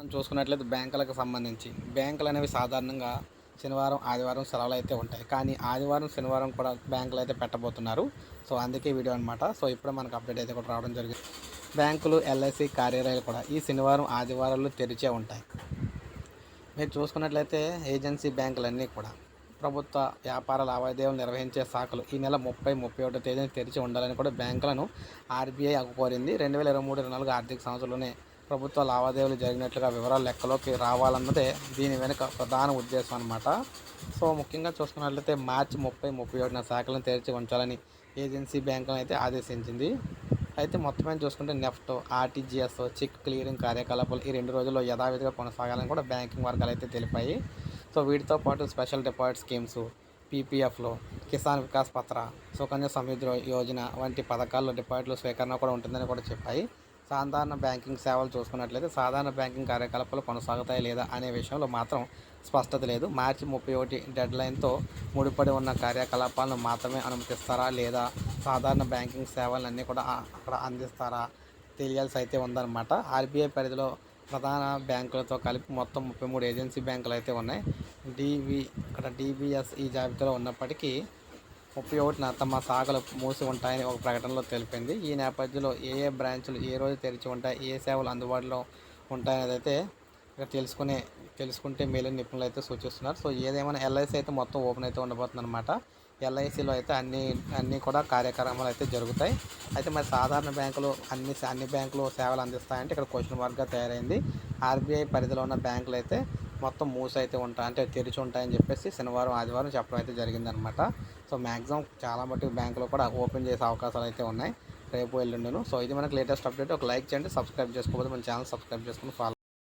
మనం చూసుకున్నట్లయితే బ్యాంకులకు సంబంధించి బ్యాంకులు అనేవి సాధారణంగా శనివారం ఆదివారం సెలవులు అయితే ఉంటాయి. కానీ ఆదివారం శనివారం కూడా బ్యాంకులు అయితే పెట్టబోతున్నారు. సో అందుకే వీడియో అనమాట సో ఇప్పుడే మనకు అప్డేట్ అయితే కూడా రావడం జరిగింది. బ్యాంకులు ఎల్ఐసి కార్యాలయాలు కూడా ఈ శనివారం ఆదివారాలు తెరిచే ఉంటాయి. మీరు చూసుకున్నట్లయితే ఏజెన్సీ బ్యాంకులన్నీ కూడా ప్రభుత్వ వ్యాపార లావాదేవీలు నిర్వహించే శాఖలు ఈ నెల ముప్పై ముప్పై ఒకటో తేదీన తెరిచి ఉండాలని కూడా బ్యాంకులను ఆర్బీఐ కోరింది రెండు వేల ఇరవై మూడు ఇరవై నాలుగు ఆర్థిక సంవత్సరంలోనే ప్రభుత్వ లావాదేవీలు జరిగినట్లుగా వివరాలు లెక్కలోకి రావాలన్నదే దీని వెనుక ప్రధాన ఉద్దేశం అనమాట సో ముఖ్యంగా చూసుకున్నట్లయితే మార్చి ముప్పై ముప్పై ఒకటిన శాఖలను తెరిచి ఉంచాలని ఏజెన్సీ బ్యాంకులను అయితే ఆదేశించింది. అయితే మొత్తం చూసుకుంటే నెఫ్ట్ ఆర్టీజీఎస్ చెక్ క్లియరింగ్ కార్యకలాపాలు ఈ రెండు రోజుల్లో యథావిధిగా కొనసాగాలని కూడా బ్యాంకింగ్ వర్గాలు అయితే తెలిపాయి. సో వీటితో పాటు స్పెషల్ డిపాజిట్ స్కీమ్స్ పీపీఎఫ్లో కిసాన్ వికాస్ పత్ర సుకన్య సమృద్ధి యోజన వంటి పథకాల్లో డిపాజిట్లు స్వీకరణ కూడా ఉంటుందని కూడా చెప్పాయి. సాధారణ బ్యాంకింగ్ సేవలు చూసుకున్నట్లయితే సాధారణ బ్యాంకింగ్ కార్యకలాపాలు కొనసాగుతాయి లేదా అనే విషయంలో మాత్రం స్పష్టత లేదు. మార్చి ముప్పై ఒకటి డెడ్లైన్తో ముడిపడి ఉన్న కార్యకలాపాలను మాత్రమే అనుమతిస్తారా లేదా సాధారణ బ్యాంకింగ్ సేవలన్నీ కూడా అక్కడ అందిస్తారా? తెలియాల్సి అయితే ఉందన్నమాట. ఆర్బీఐ పరిధిలో ప్రధాన బ్యాంకులతో కలిపి మొత్తం ముప్పై మూడు ఏజెన్సీ బ్యాంకులు అయితే ఉన్నాయి. డివి ఇక్కడ డిబిఎస్ ఈ జాబితాలో ఉన్నప్పటికీ ముప్పై ఒకటిన తమ శాఖలు మూసి ఉంటాయని ఒక ప్రకటనలో తెలిపింది. ఈ నేపథ్యంలో ఏ ఏ బ్రాంచులు ఏ రోజు తెరిచి ఉంటాయి ఏ సేవలు అందుబాటులో ఉంటాయనేది అయితే ఇక్కడ తెలుసుకునే తెలుసుకుంటే మేలు నిపుణులు అయితే సూచిస్తున్నారు. సో ఏదేమైనా ఎల్ఐసి అయితే మొత్తం ఓపెన్ అయితే ఉండబోతుంది అనమాట ఎల్ఐసిలో అయితే అన్ని అన్నీ కూడా కార్యక్రమాలు అయితే జరుగుతాయి. అయితే మరి సాధారణ బ్యాంకులు అన్ని అన్ని బ్యాంకులు సేవలు అందిస్తాయంటే ఇక్కడ క్వశ్చన్ మార్క్గా తయారైంది. ఆర్బీఐ పరిధిలో ఉన్న బ్యాంకులు అయితే మొత్తం మూసి అయితే ఉంటాయి అంటే తెరిచి ఉంటాయని చెప్పేసి శనివారం ఆదివారం చెప్పడం అయితే జరిగిందనమాట సో మ్యాక్సిమం చాలా మటుకు బ్యాంకులో కూడా ఓపెన్ చేసే అవకాశాలు అయితే ఉన్నాయి. రేపు ఎల్లుండును. సో ఇది మనకు లేటెస్ట్ అప్డేట్. ఒక లైక్ చేయండి సబ్స్క్రైబ్ చేసుకోకపోతే మన ఛానల్ సబ్స్క్రైబ్ చేసుకుని ఫాలో